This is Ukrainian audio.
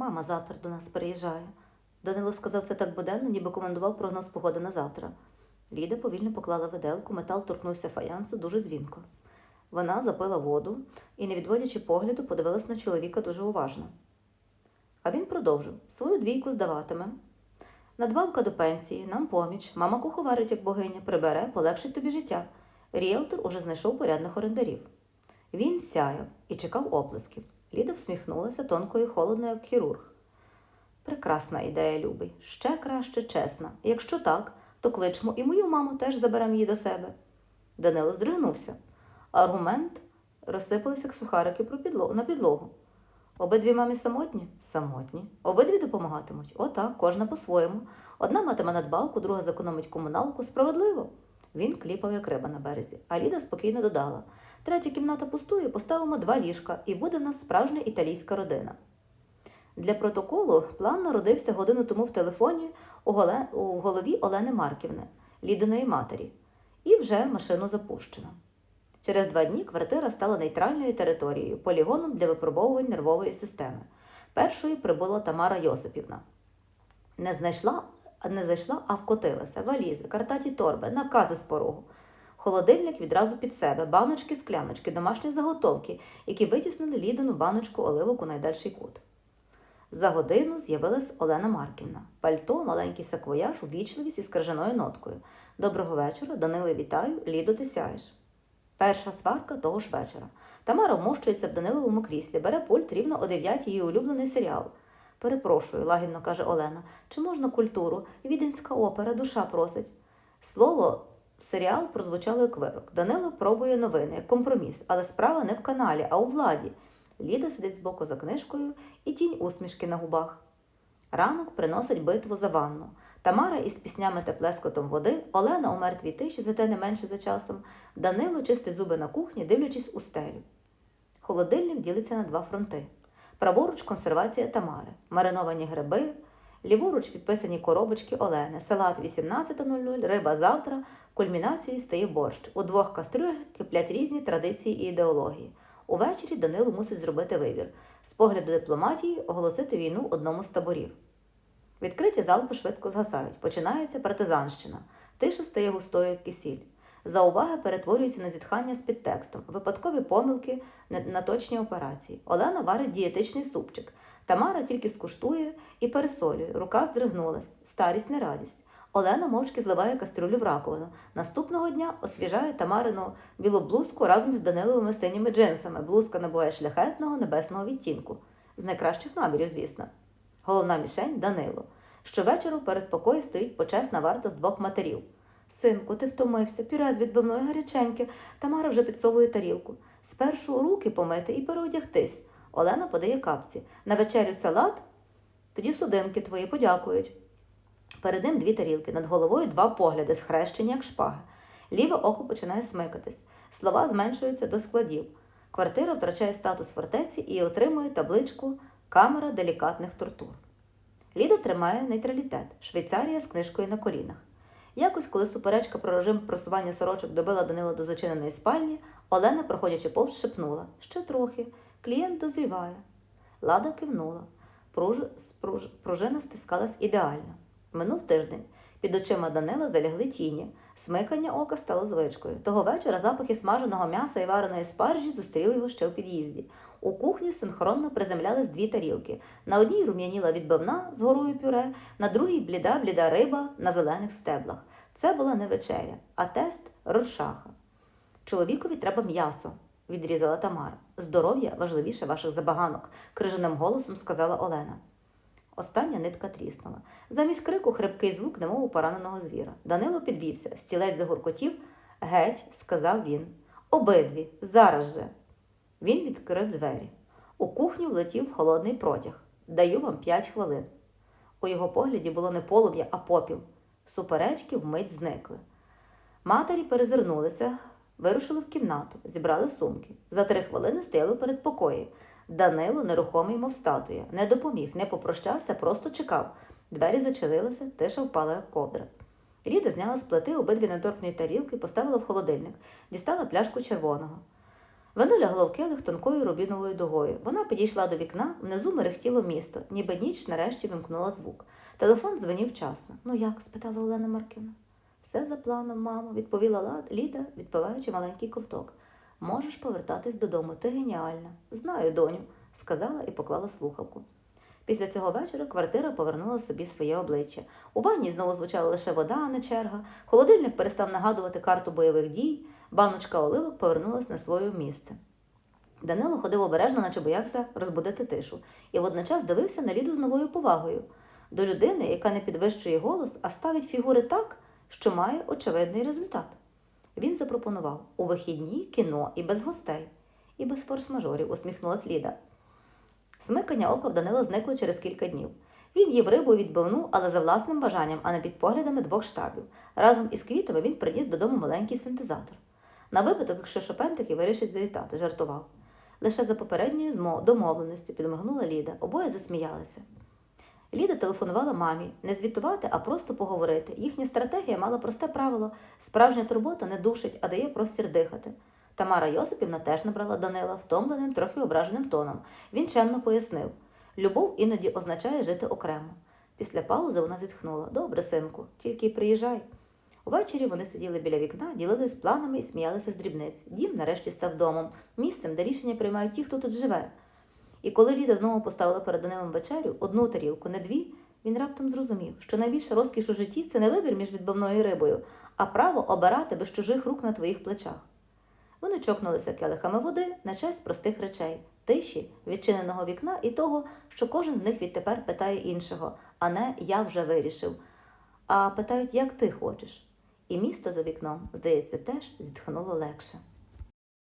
Мама завтра до нас переїжджає. Данило сказав це так буденно, ніби командував прогноз погоди на завтра. Ліда повільно поклала виделку, метал торкнувся фаянсу дуже дзвінко. Вона запила воду і, не відводячи погляду, подивилась на чоловіка дуже уважно. А він продовжив свою двійку здаватиме. Надбавка до пенсії, нам поміч, мама куховарить, як богиня, прибере, полегшить тобі життя. Ріелтор уже знайшов порядних орендарів. Він сяяв і чекав оплесків. Ліда всміхнулася тонко і холодно, як хірург. Прекрасна ідея, любий, ще краще чесна. Якщо так, то кличмо і мою маму теж заберемо її до себе. Данило здригнувся. Аргумент розсипалися як сухарики про підлогу, на підлогу. Обидві мамі самотні? Самотні. Обидві допомагатимуть. Отак, кожна по-своєму. Одна матиме надбавку, друга зекономить комуналку. Справедливо. Він кліпав, як риба на березі, а Ліда спокійно додала: третя кімната пустує, поставимо два ліжка, і буде в нас справжня італійська родина. Для протоколу план народився годину тому в телефоні у, голові Олени Марківни, Лідиної матері, і вже машину запущено. Через два дні квартира стала нейтральною територією, полігоном для випробовувань нервової системи. Першою прибула Тамара Йосипівна. Не знайшла, не зайшла, а вкотилася. Валізи, картаті торби, накази з порогу. Холодильник відразу під себе, баночки, скляночки, домашні заготовки, які витіснили лідину баночку оливок у найдальший кут. За годину з'явилась Олена Марківна. Пальто, маленький саквояж, увічливість із крижаною ноткою. Доброго вечора, Даниле, вітаю, Лідо, ти сяєш. Перша сварка того ж вечора. Тамара вмощується в Даниловому кріслі, бере пульт рівно о 9 її улюблений серіал. Перепрошую, лагідно каже Олена, чи можна культуру? Віденська опера, душа просить. Слово серіал прозвучало як вирок. Данило пробує новини, як компроміс, але справа не в каналі, а у владі. Ліда сидить збоку за книжкою і тінь усмішки на губах. Ранок приносить битву за ванну. Тамара із піснями та плескотом води, Олена у мертвій тиші, зате не менше за часом, Данило чистить зуби на кухні, дивлячись у стелю. Холодильник ділиться на два фронти. Праворуч консервація Тамари, мариновані гриби, ліворуч підписані коробочки Олени, салат 18.00, риба завтра, кульмінацією стає борщ. У двох кастрюлях киплять різні традиції і ідеології. Увечері Данило мусить зробити вибір з погляду дипломатії оголосити війну одному з таборів. Відкриті залпи швидко згасають. Починається партизанщина. Тиша стає густою, кисіль. Зауваги перетворюються на зітхання з підтекстом, випадкові помилки на- на точні операції. Олена варить дієтичний супчик. Тамара тільки скуштує і пересолює. Рука здригнулась. Старість не радість. Олена мовчки зливає кастрюлю в раковину. Наступного дня освіжає Тамарину білу блузку разом з Даниловими синіми джинсами. Блузка набуває шляхетного небесного відтінку. З найкращих намірів, звісно. Головна мішень Данило. Щовечора в передпокої стоїть почесна варта з двох матерів. Синку, ти втомився, пюре з відбивної гаряченьке. Тамара вже підсовує тарілку. Спершу руки помити і переодягтись. Олена подає капці. На вечерю салат, тоді судинки твої подякують. Перед ним дві тарілки, над головою два погляди, схрещені, як шпаги. Ліве око починає смикатись. Слова зменшуються до складів. Квартира втрачає статус фортеці і отримує табличку Камера делікатних тортур. Ліда тримає нейтралітет, Швейцарія з книжкою на колінах. Якось, коли суперечка про режим просування сорочок добила Данила до зачиненої спальні, Олена, проходячи повз, шепнула ще трохи. Клієнт дозріває. Лада кивнула. Пружина стискалась ідеально. Минув тиждень. Під очима Данила залягли тіні. Смикання ока стало звичкою. Того вечора запахи смаженого м'яса і вареної спаржі зустріли його ще у під'їзді. У кухні синхронно приземлялись дві тарілки. На одній рум'яніла відбивна з горою пюре, на другій бліда бліда риба на зелених стеблах. Це була не вечеря, а тест Роршаха. Чоловікові треба м'ясо, відрізала Тамара. Здоров'я важливіше ваших забаганок, крижаним голосом сказала Олена. Остання нитка тріснула. Замість крику хрипкий звук, немов пораненого звіра. Данило підвівся, стілець загуркотів. Геть, сказав він. Обидві, зараз же. Він відкрив двері. У кухню влетів холодний протяг. Даю вам п'ять хвилин. У його погляді було не полум'я, а попіл. Суперечки вмить зникли. Матері перезирнулися, вирушили в кімнату, зібрали сумки. За три хвилини стояли перед покої. Данило, нерухомий, мов статуя, не допоміг, не попрощався, просто чекав. Двері зачинилися, тиша впала, як ковдра. Ліда зняла з плити обидві недоркні тарілки, поставила в холодильник, дістала пляшку червоного. Вино лягло в келих тонкою рубіновою дугою. Вона підійшла до вікна, внизу мерехтіло місто, ніби ніч нарешті вимкнула звук. Телефон дзвонів вчасно. Ну як? спитала Олена Марківна. Все за планом, мамо, відповіла Ліда, відпиваючи маленький ковток. Можеш повертатись додому, ти геніальна. Знаю, доню, сказала і поклала слухавку. Після цього вечора квартира повернула собі своє обличчя. У ванні знову звучала лише вода, а не черга. Холодильник перестав нагадувати карту бойових дій, баночка оливок повернулась на своє місце. Данило ходив обережно, наче боявся розбудити тишу, і водночас дивився на Ліду з новою повагою до людини, яка не підвищує голос, а ставить фігури так, що має очевидний результат. Він запропонував у вихідні кіно і без гостей, і без форс-мажорів, усміхнулась Ліда. Смикання ока в Данила зникло через кілька днів. Він їв рибу і відбивну, але за власним бажанням, а не під поглядами двох штабів. Разом із квітами він приніс додому маленький синтезатор. На випадок, якщо Шопен таки вирішить завітати, жартував. Лише за попередньою домовленістю підмигнула Ліда. Обоє засміялися. Ліда телефонувала мамі не звітувати, а просто поговорити. Їхня стратегія мала просте правило: справжня турбота не душить, а дає простір дихати. Тамара Йосипівна теж набрала Данила втомленим, трохи ображеним тоном. Він чемно пояснив: любов іноді означає жити окремо. Після паузи вона зітхнула: Добре, синку, тільки й приїжджай. Увечері вони сиділи біля вікна, ділились планами і сміялися з дрібниць. Дім нарешті став домом, місцем, де рішення приймають ті, хто тут живе. І коли Ліда знову поставила перед Данилом вечерю одну тарілку, не дві, він раптом зрозумів, що найбільша розкіш у житті це не вибір між відбивною рибою, а право обирати без чужих рук на твоїх плечах. Вони чокнулися келихами води на честь простих речей, тиші, відчиненого вікна і того, що кожен з них відтепер питає іншого, а не я вже вирішив. А питають, як ти хочеш. І місто за вікном, здається, теж зітхнуло легше.